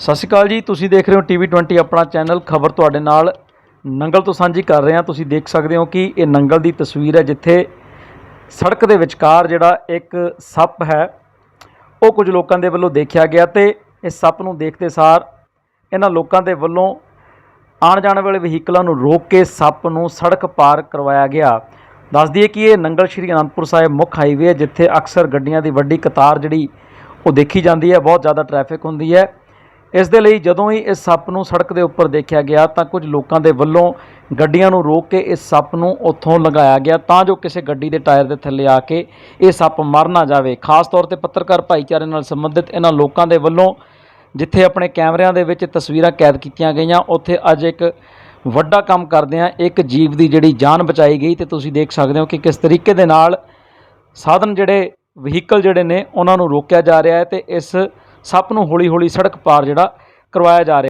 ਸਤਿ ਸ਼੍ਰੀ ਅਕਾਲ ਜੀ, ਤੁਸੀਂ ਦੇਖ ਰਹੇ ਹੋ ਟੀਵੀ 20 ਆਪਣਾ ਚੈਨਲ ਖਬਰ ਤੁਹਾਡੇ ਨਾਲ। ਨੰਗਲ ਤੋਂ ਸਾਂਝੀ ਕਰ ਰਹੇ ਹਾਂ, ਤੁਸੀਂ ਦੇਖ ਸਕਦੇ ਹੋ ਕਿ ਇਹ ਨੰਗਲ ਦੀ ਤਸਵੀਰ ਹੈ, ਜਿੱਥੇ ਸੜਕ ਦੇ ਵਿਚਕਾਰ ਜਿਹੜਾ ਇੱਕ ਸੱਪ ਹੈ, ਉਹ ਕੁਝ ਲੋਕਾਂ ਦੇ ਵੱਲੋਂ ਦੇਖਿਆ ਗਿਆ ਤੇ ਇਸ ਸੱਪ ਨੂੰ ਦੇਖਦੇ ਸਾਰ ਇਹਨਾਂ ਲੋਕਾਂ ਦੇ ਵੱਲੋਂ ਆਉਣ ਜਾਣ ਵਾਲੇ ਵਹੀਕਲਾਂ ਨੂੰ ਰੋਕ ਕੇ ਸੱਪ ਨੂੰ ਸੜਕ ਪਾਰ ਕਰਵਾਇਆ ਗਿਆ। ਦੱਸ ਦਈਏ ਕਿ ਇਹ ਨੰਗਲ ਸ਼੍ਰੀ ਅਨੰਦਪੁਰ ਸਾਹਿਬ ਮੁੱਖ ਹਾਈਵੇ ਹੈ, ਜਿੱਥੇ ਅਕਸਰ ਗੱਡੀਆਂ ਦੀ ਵੱਡੀ ਕਤਾਰ ਜਿਹੜੀ ਉਹ ਦੇਖੀ ਜਾਂਦੀ ਹੈ, ਬਹੁਤ ਜ਼ਿਆਦਾ ਟ੍ਰੈਫਿਕ ਹੁੰਦੀ ਹੈ। ਇਸ ਦੇ ਲਈ ਜਦੋਂ ਹੀ ਇਸ ਸੱਪ ਨੂੰ ਸੜਕ ਦੇ ਉੱਪਰ ਦੇਖਿਆ ਗਿਆ ਤਾਂ ਕੁਝ ਲੋਕਾਂ ਦੇ ਵੱਲੋਂ ਗੱਡੀਆਂ ਨੂੰ ਰੋਕ ਕੇ ਇਸ ਸੱਪ ਨੂੰ ਉੱਥੋਂ ਲੰਘਾਇਆ ਗਿਆ ਤਾਂ ਜੋ ਕਿਸੇ ਗੱਡੀ ਦੇ ਟਾਇਰ ਦੇ ਥੱਲੇ ਆ ਕੇ ਇਹ ਸੱਪ ਮਰ ਨਾ ਜਾਵੇ। ਖਾਸ ਤੌਰ ਤੇ ਪੱਤਰਕਾਰ ਭਾਈਚਾਰੇ ਨਾਲ ਸੰਬੰਧਿਤ ਇਹਨਾਂ ਲੋਕਾਂ ਦੇ ਵੱਲੋਂ ਜਿੱਥੇ ਆਪਣੇ ਕੈਮਰਿਆਂ ਦੇ ਵਿੱਚ ਤਸਵੀਰਾਂ ਕੈਦ ਕੀਤੀਆਂ ਗਈਆਂ, ਉੱਥੇ ਅੱਜ ਇੱਕ ਵੱਡਾ ਕੰਮ ਕਰਦੇ ਆ। ਇੱਕ ਜੀਵ ਦੀ ਜਿਹੜੀ ਜਾਨ ਬਚਾਈ ਗਈ ਤੇ ਤੁਸੀਂ ਦੇਖ ਸਕਦੇ ਹੋ ਕਿ ਕਿਸ ਤਰੀਕੇ ਦੇ ਨਾਲ ਸਾਧਨ ਜਿਹੜੇ, ਵਹੀਕਲ ਜਿਹੜੇ ਨੇ, ਉਹਨਾਂ ਨੂੰ ਰੋਕਿਆ ਜਾ ਰਿਹਾ ਹੈ ਤੇ ਇਸ ਸੱਪ ਨੂੰ ਹੌਲੀ-ਹੌਲੀ ਸੜਕ ਪਾਰ ਜਿਹੜਾ ਕਰਵਾਇਆ ਜਾ ਰਿਹਾ।